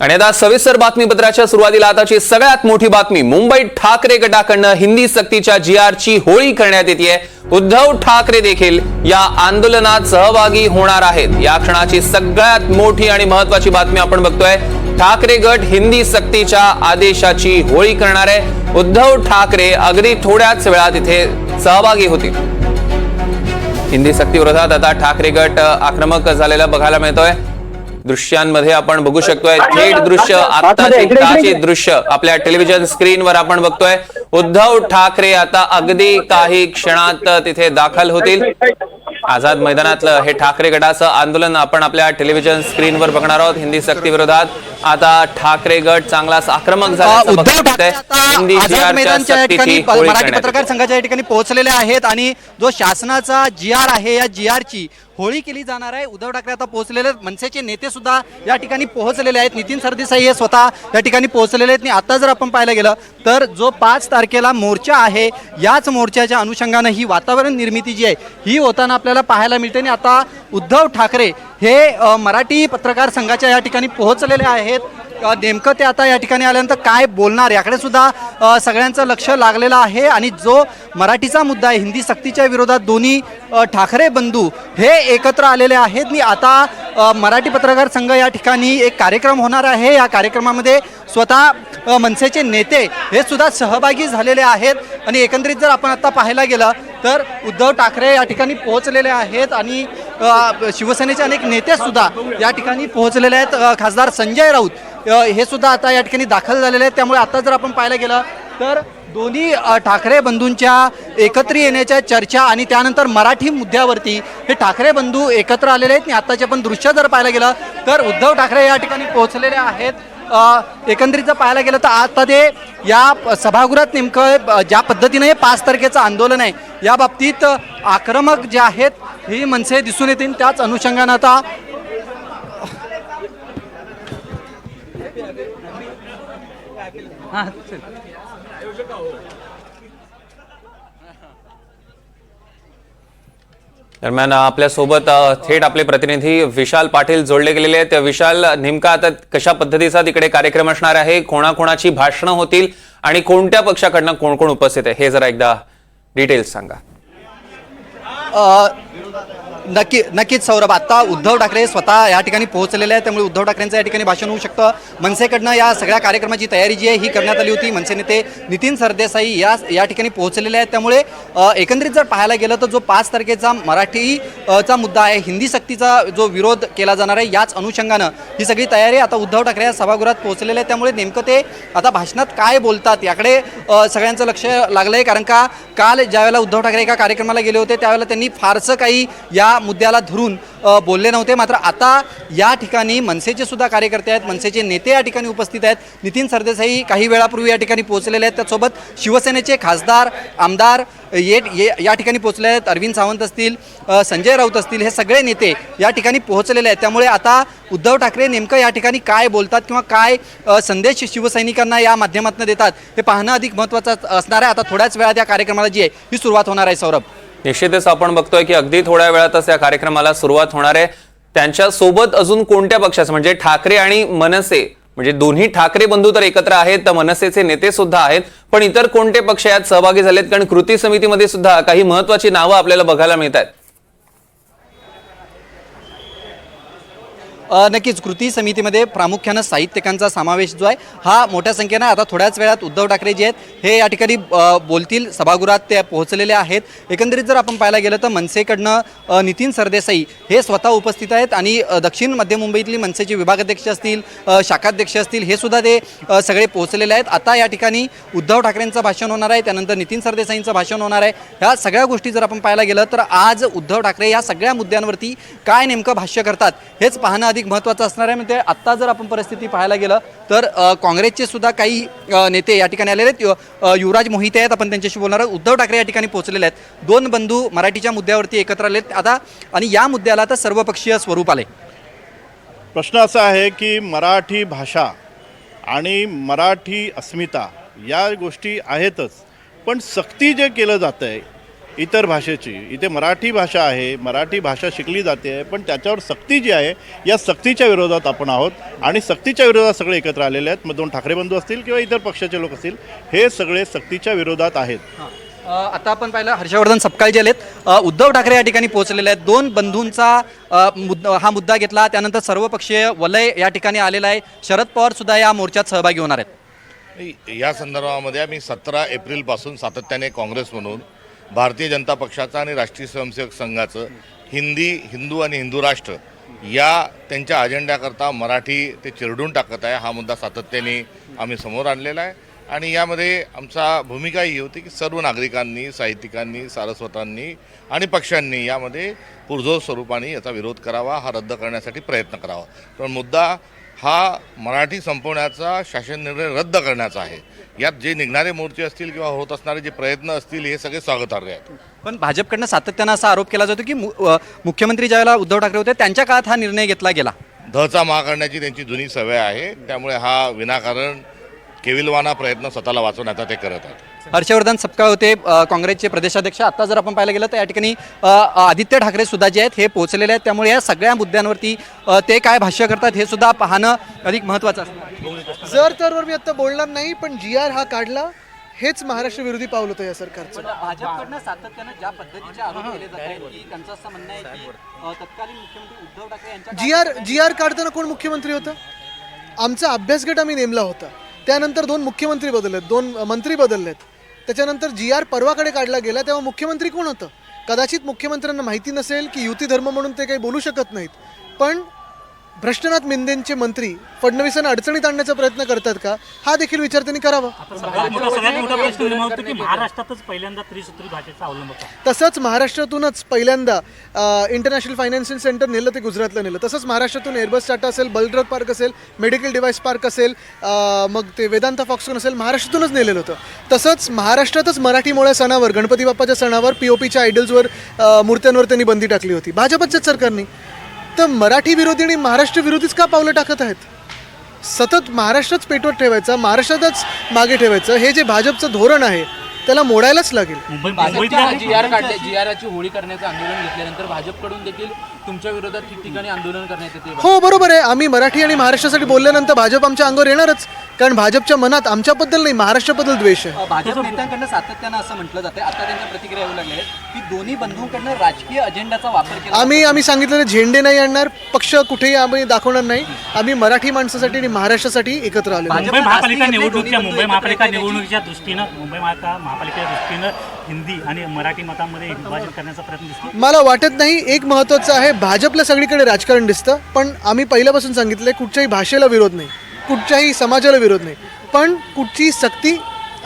आणि आता सविस्तर बातमीपत्राच्या सुरुवातीला आताची सगळ्यात मोठी बातमी. मुंबईत ठाकरे गटाकडनं हिंदी सक्तीच्या जी ची होळी करण्यात येते उद्धव ठाकरे देखील या आंदोलनात सहभागी होणार आहेत. या क्षणाची सगळ्यात मोठी आणि महत्वाची बातमी आपण बघतोय. ठाकरे गट हिंदी सक्तीच्या आदेशाची होळी करणार आहे. उद्धव ठाकरे अगदी थोड्याच वेळात इथे सहभागी होतील. हिंदी सक्ती विरोधात आता ठाकरे गट आक्रमक झालेला बघायला मिळतोय. दृश्यांमध्ये आपण बघू शकतोय थेट दृश्य आत्ताचे ताजे दृश्य आपल्या टेलिव्हिजन स्क्रीनवर आपण बघतोय. उद्धव ठाकरे आता अगदी काही क्षणात तिथे दाखल होतील. आझाद मैदानातलं हे ठाकरे गटाचं आंदोलन आपण आपल्या टेलिव्हिजन स्क्रीनवर बघणार आहोत. हिंदी सक्ती विरोधात आता ठाकरे गट चांगलाच आक्रमक करण्यात पत्रकार संघाच्या या ठिकाणी पोहोचलेले आहेत आणि जो शासनाचा जी आर आहे या जी ची होळी केली जाणार आहे. उद्धव ठाकरे आता पोहोचलेले आहेत. मनसेचे नेते सुद्धा या ठिकाणी पोहोचलेले आहेत. नितीन सरदेसाई हे स्वतः या ठिकाणी पोहोचलेले आहेत. आणि आता जर आपण पाहायला गेलं तर जो पाच तारखेला मोर्चा आहे याच मोर्चाच्या अनुषंगानं ही वातावरण निर्मिती जी आहे ही होताना आपल्याला पाहायला मिळते. आणि आता उद्धव ठाकरे हे मराठी पत्रकार संघाच्या या ठिकाणी पोहोचलेले आहेत. नेमकं ते आता या ठिकाणी आल्यानंतर काय बोलणार? याकडे सुद्धा सगळ्यांचं लक्ष लागलेलं आहे आणि जो मराठीचा मुद्दा आहे हिंदी सक्तीच्या विरोधात दोन्ही ठाकरे बंधू हे एकत्र आलेले आहेत. मी आता मराठी पत्रकार संघ या ठिकाणी एक कार्यक्रम होणार आहे. या कार्यक्रमामध्ये स्वतः मनसेचे नेते हे सुद्धा सहभागी झालेले आहेत. आणि एकंदरीत जर आपण आता पाहायला गेलं तर उद्धव ठाकरे या ठिकाणी पोहोचलेले आहेत आणि शिवसेनेचे अनेक नेतेसुद्धा या ठिकाणी पोहोचलेले आहेत. खासदार संजय राऊत हे सुद्धा आता या ठिकाणी दाखल झालेले आहेत त्यामुळे आता जर आपण पाहायला गेलं तर दोन्ही ठाकरे बंधूंच्या एकत्र येण्याच्या चर्चा आणि त्यानंतर मराठी मुद्द्यावरती हे ठाकरे बंधू एकत्र आलेले आहेत. आणि आताचे पण दृश्य जर पाहायला गेलं तर उद्धव ठाकरे या ठिकाणी पोहोचलेले आहेत. एकंदरीत जर पाहायला गेलं तर आता ते या सभागृहात नेमकं ज्या पद्धतीने हे पाच तारखेचं आंदोलन आहे या बाबतीत आक्रमक जे आहेत ही मनसे दिसून येतील. त्याच अनुषंगानं आता हां दरम्यान आपल्यासोबत थेट आपले प्रतिनिधी विशाल पाटील जोडले गेलेले आहेत. विशाल नेमका आता कशा पद्धतीचा तिकडे कार्यक्रम असणार आहे? कोणाकोणाची भाषणं होतील? आणि कोणत्या पक्षाकडनं कोण कोण उपस्थित आहे? हे जरा एकदा डिटेल्स सांगा. नक्की नक्कीच सौरभ. आता उद्धव ठाकरे स्वतः या ठिकाणी पोहोचलेले आहे त्यामुळे उद्धव ठाकरेंचं या ठिकाणी भाषण होऊ शकतं. मनसेकडनं या सगळ्या कार्यक्रमाची तयारी जी आहे ही करण्यात आली होती. मनसे नेते नितीन सरदेसाई या या ठिकाणी पोहोचलेले आहेत. त्यामुळे एकंदरीत जर पाहायला गेलं तर जो पाच तारखेचा मराठी चा मुद्दा आहे हिंदी सक्तीचा जो विरोध केला जाणार आहे याच अनुषंगानं ही सगळी तयारी आता उद्धव ठाकरे या सभागृहात पोहोचलेले आहे त्यामुळे नेमकं ते आता भाषणात काय बोलतात याकडे सगळ्यांचं लक्ष लागलं आहे कारण का काल ज्यावेळेला उद्धव ठाकरे एका कार्यक्रमाला गेले होते त्यावेळेला त्यांनी फारसं काही या या मुद्द्याला धरून बोलले नव्हते. मात्र आता या ठिकाणी मनसेचे सुद्धा कार्यकर्ते आहेत मनसेचे नेते या ठिकाणी उपस्थित आहेत. नितीन सरदेसाई काही वेळापूर्वी या ठिकाणी पोहोचलेले आहेत. त्यासोबत शिवसेनेचे खासदार आमदार ये ये- या ठिकाणी पोहोचले आहेत. अरविंद सावंत असतील संजय राऊत असतील हे सगळे नेते या ठिकाणी पोहोचलेले आहेत. त्यामुळे आता उद्धव ठाकरे नेमकं या ठिकाणी काय बोलतात किंवा काय संदेश शिवसैनिकांना या माध्यमातून देतात हे पाहणं अधिक महत्त्वाचं असणार आहे. आता थोड्याच वेळात या कार्यक्रमाला जी आहे ही सुरुवात होणार आहे. सौरभ. निश्चितच आपण बघतोय की अगदी थोड्या वेळातच या कार्यक्रमाला सुरुवात होणार आहे. त्यांच्यासोबत अजून कोणत्या पक्षाचं? म्हणजे ठाकरे आणि मनसे म्हणजे दोन्ही ठाकरे बंधू तर एकत्र आहेत तर मनसेचे नेते सुद्धा आहेत पण इतर कोणते पक्ष यात सहभागी झालेत? कारण कृती समितीमध्ये सुद्धा काही महत्वाची नावं आपल्याला बघायला मिळत आहेत नक्कीच कृती समितीमध्ये प्रामुख्यानं साहित्यिकांचा समावेश जो आहे हा मोठ्या संख्येनं आता थोड्याच वेळात उद्धव ठाकरे जे आहेत हे या ठिकाणी बोलतील सभागृहात ते पोहोचलेले आहेत. एकंदरीत जर आपण पाहायला गेलं तर मनसेकडनं नितीन सरदेसाई हे स्वतः उपस्थित आहेत आणि दक्षिण मध्य मुंबईतली मनसेचे विभागाध्यक्ष असतील शाखाध्यक्ष असतील हे सुद्धा ते सगळे पोहोचलेले आहेत. आता या ठिकाणी उद्धव ठाकरेंचं भाषण होणार आहे त्यानंतर नितीन सरदेसाईंचं भाषण होणार आहे. ह्या सगळ्या गोष्टी जर आपण पाहायला गेलं तर आज उद्धव ठाकरे या सगळ्या मुद्द्यांवरती काय नेमकं भाष्य करतात हेच पाहणं अधिक महत्त्वाचं असणार आहे. म्हणजे आत्ता जर आपण परिस्थिती पाहायला गेलं तर काँग्रेसचे सुद्धा काही नेते या ठिकाणी आलेले आहेत. यु- युवराज मोहिते आहेत. आपण त्यांच्याशी बोलणार आहोत. उद्धव ठाकरे या ठिकाणी पोहोचलेले आहेत. दोन बंधू मराठीच्या मुद्द्यावरती एकत्र आले आहेत. आता आणि या मुद्द्याला आता सर्वपक्षीय स्वरूप आले प्रश्न असा आहे की मराठी भाषा आणि मराठी अस्मिता या गोष्टी आहेतच. पण सक्ती जे केलं जातं आहे इतर भाषेची. इथे मराठी भाषा आहे मराठी भाषा शिकली जाते आहे पण त्याच्यावर सक्ती जी आहे या सक्तीच्या विरोधात आपण आहोत. आणि सक्तीच्या विरोधात सगळे एकत्र आलेले आहेत. मग दोन ठाकरे बंधू असतील किंवा इतर पक्षाचे लोक असतील हे सगळे सक्तीच्या विरोधात आहेत. आता आपण पाहिलं हर्षवर्धन सपकाळ जे आलेत उद्धव ठाकरे या ठिकाणी पोहोचलेले आहेत. दोन बंधूंचा मुद्दा हा मुद्दा घेतला. त्यानंतर सर्वपक्षीय वलय या ठिकाणी आलेला आहे. शरद पवार सुद्धा या मोर्चात सहभागी होणार आहेत. या संदर्भामध्ये आम्ही सतरा एप्रिलपासून सातत्याने काँग्रेस म्हणून भारतीय जनता पक्षाचं आणि राष्ट्रीय स्वयंसेवक संघाचं हिंदी हिंदू आणि हिंदू राष्ट्र या त्यांच्या अजेंड्याकरता मराठी ते चिरडून टाकत आहे. हा मुद्दा सातत्याने आम्ही समोर आणलेला आहे. आणि यामध्ये आमचा भूमिका ही होती की सर्व नागरिकांनी साहित्यिकांनी सारस्वतांनी आणि पक्षांनी यामध्ये पुरजोर स्वरूपाने याचा विरोध करावा हा रद्द करण्यासाठी प्रयत्न करावा. पण मुद्दा हा मराठी संपवण्याचा शासन निर्णय रद्द करण्याचा आहे. यात जे निघणारे मोर्चे असतील किंवा होत असणारे जे प्रयत्न असतील हे सगळे स्वागतार्ह आहेत. पण भाजपकडनं सातत्यानं असा आरोप केला जातो की मुख्यमंत्री ज्यावेळेला उद्धव ठाकरे होते त्यांच्या काळात हा निर्णय घेतला गेला. धचा मा करण्याची त्यांची जुनी सवय आहे. त्यामुळे हा विनाकारण केविलवाना प्रयत्न स्वतःला वाचवण्याचा ते करत आहेत. हर्षवर्धन सपकाळ होते काँग्रेसचे प्रदेशाध्यक्ष. आता जर आपण पाहायला गेलं तर या ठिकाणी आदित्य ठाकरे सुद्धा जे आहेत हे पोहोचलेले आहेत. त्यामुळे या सगळ्या मुद्द्यांवरती ते काय भाष्य करतात हे सुद्धा पाहणं अधिक महत्त्वाचं असतं. जर तरवर मी आता बोलणार नाही पण जी आर हा काढला हेच महाराष्ट्र विरोधी पाऊल होतं या सरकारचं. भाजपकडनं सातत्यानं ज्या पद्धतीचे आरोप केले जात आहेत की त्यांचं असं म्हणणं आहे की तत्कालीन मुख्यमंत्री उद्धव ठाकरे यांच्या जी आर जी आर काढताना कोण मुख्यमंत्री होतं? आमचा अभ्यासगट आम्ही नेमला होता. त्यानंतर दोन मुख्यमंत्री बदललेत दोन मंत्री बदललेत. त्याच्यानंतर जी आर परवाकडे काढला गेला तेव्हा मुख्यमंत्री कोण होतं? कदाचित मुख्यमंत्र्यांना माहिती नसेल की युती धर्म म्हणून ते काही बोलू शकत नाहीत. पण भ्रष्टनाथ मिंदेंचे मंत्री फडणवीसांना अडचणीत आणण्याचा प्रयत्न करतात का? हा देखील विचार त्यांनी करावा. सगळ्यात मोठा सगळ्यात मोठा प्रश्न निर्माण होतो की महाराष्ट्रातच पहिल्यांदा त्रिसूत्री भाषेचा अवलंब का तसंच महाराष्ट्रातूनच पहिल्यांदा इंटरनॅशनल फायनान्शियल सेंटर नेलं ते गुजरातला नेलं. तसंच महाराष्ट्रातून एअरबस टाटा असेल बलद्रथ पार्क असेल मेडिकल डिव्हाइस पार्क असेल अ, मग ते वेदांता फॉक्सकॉन असेल महाराष्ट्रातूनच नेलेलं होतं. तसंच महाराष्ट्रातच मराठीमुळे सणावर गणपती बाप्पाच्या सणावर पी ओ पीच्या आयडल्सवर मूर्त्यांवर त्यांनी बंदी टाकली होती. भाजपच्याच सरकारने. तर मराठी विरोधी आणि महाराष्ट्र विरोधीच का पावलं टाकत आहेत? सतत महाराष्ट्रच पेटवत ठेवायचा महाराष्ट्रातच मागे ठेवायचं हे जे भाजपचं धोरण आहे त्याला मोडायलाच लागेल. मुंबई भाजपच्या मुंबईतल्या जी आर काढले जी आरची होळी करण्याचं आंदोलन घेतल्यानंतर भाजपकडून देखील तुमच्या विरोधात ठिकठिकाणी आंदोलन करण्यात येते. हो बरोबर आहे. आम्ही मराठी आणि महाराष्ट्रासाठी बोलल्यानंतर भाजप आमच्या अंगावर येणारच. कारण भाजपच्या मनात आमच्याबद्दल नाही महाराष्ट्राबद्दल द्वेष आहे. भाजप नेत्यांकडनं सातत्यानं असं म्हटलं जाते आता त्यांच्या प्रतिक्रिया येऊ लागल्या आहेत की दोन्ही बंधूंकडनं राजकीय अजेंडाचा वापर केला आम्ही आम्ही सांगितलेले झेंडे नाही आणणार पक्ष कुठेही आम्ही दाखवणार नाही. आम्ही मराठी माणसासाठी आणि महाराष्ट्रासाठी एकत्र आहोत. मुंबई महापालिका निवडणुकीच्या मुंबई महापालिका निवडणुकीच्या दृष्टीनं मुंबई महाका महापालिकेच्या दृष्टीनं हिंदी आणि मराठी मतांमध्ये विभाजन करण्याचा प्रयत्न दिसतो मला वाटत नाही एक महत्त्वाचं आहे भाजपला सगळीकडे राजकारण दिसतं पण आम्ही पहिल्यापासून सांगितलंय कुठच्याही भाषेला विरोध नाही. कुठच्याही समाजाला विरोध नाही. पण कुठची सक्ती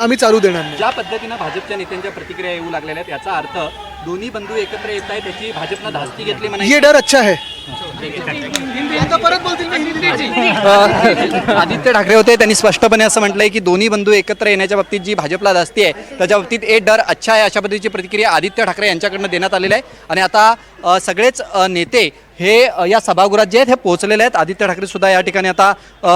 आम्ही चालू देणार नाही. ज्या पद्धतीनं भाजपच्या नेत्यांच्या प्रतिक्रिया येऊ लागलेल्या आहेत याचा अर्थ दोन्ही बंधू एकत्र येत आहेत त्याची भाजपनं धास्ती घेतली म्हणायची. ये डर अच्छा है. अ, आदित्य ठाकरे होते त्यांनी स्पष्टपणे असं म्हटलंय की दोन्ही बंधू एकत्र येण्याच्या बाबतीत जी भाजपला जास्ती आहे त्याच्या बाबतीत ए डर अच्छा आहे अशा पद्धतीची प्रतिक्रिया आदित्य ठाकरे यांच्याकडनं देण्यात आलेली आहे. आणि आता सगळेच नेते हे या सभागृहात जे आहेत हे पोहोचलेले आहेत. आदित्य ठाकरे सुद्धा या ठिकाणी आता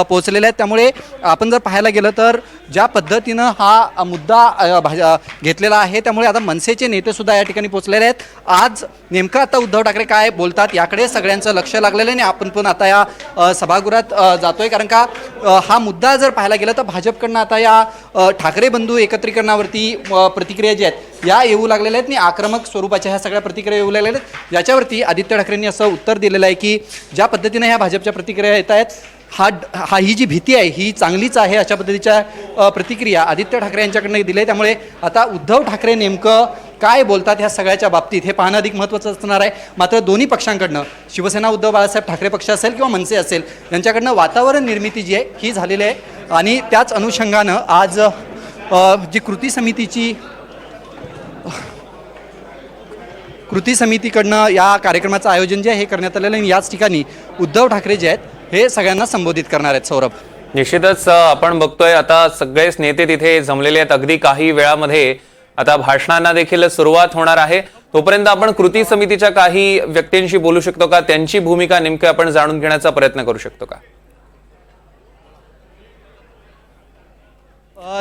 पोहोचलेले आहेत. त्यामुळे आपण जर पाहायला गेलं तर ज्या पद्धतीनं हा मुद्दा अ, घेतलेला आहे त्यामुळे आता मनसेचे नेते सुद्धा या ठिकाणी पोहोचलेले आहेत. आज नेमकं आता उद्धव ठाकरे काय बोलतात याकडे सगळ्यांचं लक्ष लागलेलं आहे आणि आपण पण आता या सभागृहात जातोय. कारण का हा मुद्दा जर पाहायला गेला तर भाजपकडनं आता या ठाकरे बंधू एकत्रीकरणावरती प्रतिक्रिया ज्या आहेत या येऊ लागलेल्या आहेत आणि आक्रमक स्वरूपाच्या ह्या सगळ्या प्रतिक्रिया येऊ लागलेल्या आहेत. याच्यावरती आदित्य ठाकरेंनी असं उत्तर दिलेलं आहे की ज्या पद्धतीने ह्या भाजपच्या प्रतिक्रिया येत आहेत हा हा ही जी भीती आहे ही चांगलीच आहे अशा पद्धतीच्या प्रतिक्रिया आदित्य ठाकरे यांच्याकडनं दिल्या आहे. त्यामुळे आता उद्धव ठाकरे नेमकं काय बोलतात ह्या सगळ्याच्या बाबतीत? हे पाहणं अधिक महत्त्वाचं असणार आहे. मात्र दोन्ही पक्षांकडनं शिवसेना उद्धव बाळासाहेब ठाकरे पक्ष असेल किंवा मनसे असेल यांच्याकडनं वातावरण निर्मिती जी आहे ही झालेली आहे. आणि त्याच अनुषंगानं आज जी कृती समितीची कृती समितीकडनं या कार्यक्रमाचं आयोजन जे आहे हे करण्यात आलेलं आहे. आणि याच ठिकाणी उद्धव ठाकरे जे आहेत हे सगळ्यांना संबोधित करणार आहेत. सौरभ. निश्चितच आपण बघतोय आता सगळेच नेते तिथे जमलेले आहेत. अगदी काही वेळामध्ये आता भाषणांना देखील सुरुवात होणार आहे. तोपर्यंत आपण कृती समितीच्या काही व्यक्तींशी बोलू शकतो का? त्यांची भूमिका नेमकी आपण जाणून घेण्याचा प्रयत्न करू शकतो का?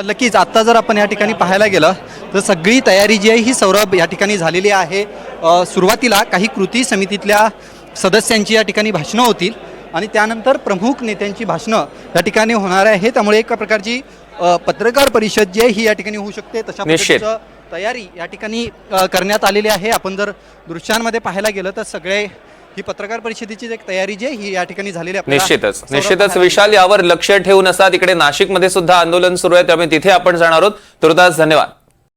नक्कीच. आत्ता जर आपण या ठिकाणी पाहायला गेलं तर सगळी तयारी जी आहे ही सौरभ या ठिकाणी झालेली आहे. सुरुवातीला काही कृती समितीतल्या सदस्यांची या ठिकाणी भाषणं होतील. आणि त्यानंतर प्रमुख नेत्यांची भाषणं या ठिकाणी होणार आहे. त्यामुळे एका प्रकारची पत्रकार परिषद जी आहे ही या ठिकाणी होऊ शकते. तशा. पद्धतीचं तयारी या ठिकाणी करण्यात आलेली आहे. आपण जर दृश्यांमध्ये पाहायला गेलं तर सगळे ही पत्रकार परिषदेची एक तयारी जी आहे ही या ठिकाणी झालेली आपल्याला निश्चितच. निश्चितच. विशाल यावर लक्ष ठेवून असा तिकडे नाशिकमध्ये सुद्धा आंदोलन सुरू आहे. त्यामुळे तिथे आपण जाणार आहोत. तुर्तास धन्यवाद.